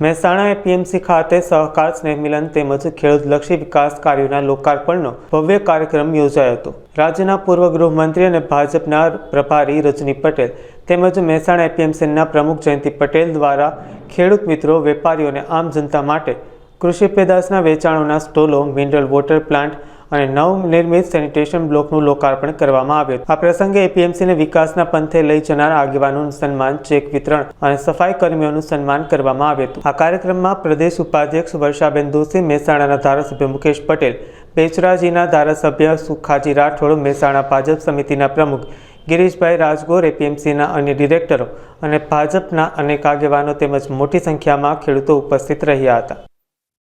Mehsana APMC ખાતે સહકાર, સ્નેહ મિલન તેમજ ખેડૂતલક્ષી વિકાસ કાર્યોના લોકાર્પણનો ભવ્ય કાર્યક્રમ યોજાયો હતો. રાજ્યના પૂર્વ ગૃહમંત્રી અને ભાજપના પ્રભારી રજની પટેલ તેમજ મહેસાણા એપીએમસીના પ્રમુખ જયંતિ પટેલ દ્વારા ખેડૂત મિત્રો વેપારીઓને આમ જનતા માટે કૃષિ પેદાશના વેચાણોના સ્ટોલો, મિનરલ વોટર પ્લાન્ટ અને નવનિર્મિત સેનિટેશન બ્લોકનું લોકાર્પણ કરવામાં આવ્યું આ પ્રસંગે એપીએમસીને વિકાસના પંથે લઈ જનાર આગેવાનોનું સન્માન, ચેક વિતરણ અને સફાઈ કર્મીઓનું સન્માન કરવામાં આવ્યું હતું. આ કાર્યક્રમમાં પ્રદેશ ઉપાધ્યક્ષ વર્ષાબેન દોશી, મહેસાણાના ધારાસભ્ય મુકેશ પટેલ બેચરાજીના ધારાસભ્ય સુખાજી રાઠોડ, મહેસાણા ભાજપ સમિતિના પ્રમુખ ગિરીશભાઈ રાજગોર, એપીએમસીના અન્ય ડિરેક્ટરો અને ભાજપના અનેક આગેવાનો તેમજ મોટી સંખ્યામાં ખેડૂતો ઉપસ્થિત રહ્યા હતા.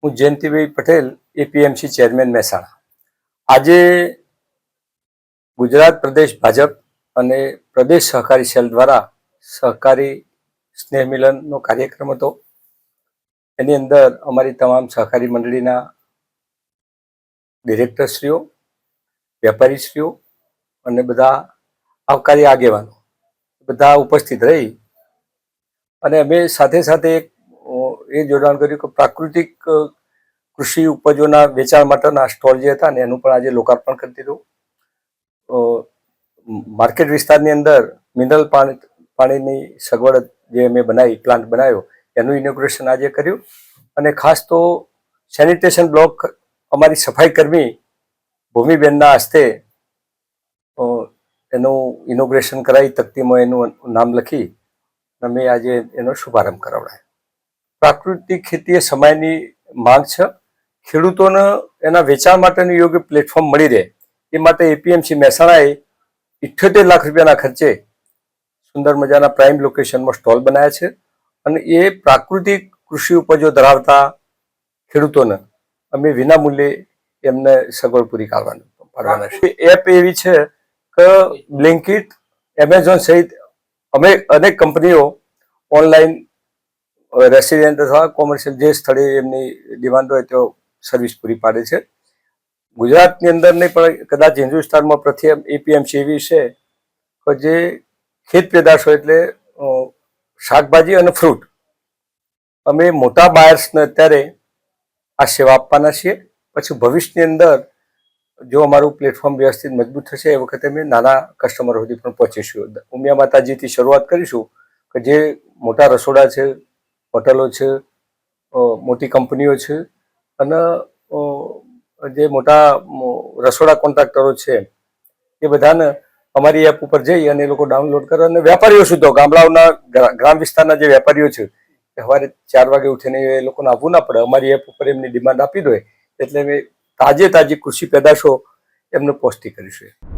હું જયંતિભાઈ પટેલ, એપીએમસી ચેરમેન, મહેસાણા. આજે ગુજરાત પ્રદેશ ભાજપ અને પ્રદેશ સહકારી સેલ દ્વારા સહકારી સ્નેહ મિલનનો કાર્યક્રમ હતો. એની અંદર અમારી તમામ સહકારી મંડળીના ડિરેક્ટરશ્રીઓ, વેપારીશ્રીઓ અને બધા આવકારી આગેવાનો બધા ઉપસ્થિત રહી અને અમે સાથે સાથે એક એ જોડાણ કર્યું કે પ્રાકૃતિક કૃષિ ઉપજોના વેચાણ માટેના સ્ટોલ જે હતા ને એનું પણ આજે લોકાર્પણ કરી દીધું. માર્કેટ વિસ્તારની અંદર મિનરલ પાણી, પાણીની સગવડ જે અમે બનાવી, પ્લાન્ટ બનાવ્યો, એનું ઇનોગ્રેશન આજે કર્યું. અને ખાસ તો સેનિટેશન બ્લોક અમારી સફાઈ કર્મી ભૂમિબેનના હસ્તે એનું ઇનોગ્રેશન કરાવી તકતીમાં એનું નામ લખી અમે આજે એનો શુભારંભ કરાવડાય. પ્રાકૃતિક ખેતી એ સમયની માંગ છે. ખેડૂતોને એના વેચાણ માટેનું યોગ્ય પ્લેટફોર્મ મળી રહે. એ માટે એપીએમસી મહેસાણાએ ઇઠ્યોતેર લાખ રૂપિયાના ખર્ચે સુંદર મજાના પ્રાઇમ લોકેશનમાં સ્ટોલ બનાવ્યા છે અને એ પ્રાકૃતિક કૃષિ ઉપજો ધરાવતા ખેડૂતોને અમે વિના મૂલ્યે એમને સગવડ પૂરી કરવાનું પાડવાના છે. એપ એવી છે કે બ્લિંકિટ એમેઝોન સહિત અમે અનેક કંપનીઓ ઓનલાઈન રેસિડેન્ટ અથવા કોમર્શિયલ જે સ્થળે એમની ડિમાન્ડ હોય તો સર્વિસ પૂરી પાડે છે. ગુજરાતની અંદર નહીં, પણ કદાચ હિન્દુસ્તાનમાં પ્રથમ એપીએમસી એવી છે કે જે ખેત પેદાશો એટલે શાકભાજી અને ફ્રૂટ અમે મોટા બાયર્સને અત્યારે આ સેવા આપવાના છીએ. પછી ભવિષ્યની અંદર જો અમારું પ્લેટફોર્મ વ્યવસ્થિત મજબૂત થશે, એ વખતે અમે નાના કસ્ટમર સુધી પણ પહોંચીશું. ઉમિયા માતાજીથી શરૂઆત કરીશું કે જે મોટા રસોડા છે, હોટલો છે મોટી કંપનીઓ છે અને જે મોટા રસોડા કોન્ટ્રાક્ટરો છે, એ બધાને અમારી એપ ઉપર જઈ અને એ લોકો ડાઉનલોડ કરે અને વેપારીઓ સુધી ગામડાઓના ગ્રામ વિસ્તારના જે વેપારીઓ છે, એ સવારે ચાર વાગે ઉઠીને એ લોકોને આવવું ના પડે. અમારી એપ ઉપર એમની ડિમાન્ડ આપી દો, એટલે અમે તાજે તાજી કૃષિ પેદાશો એમને પહોંચતી કરીશું.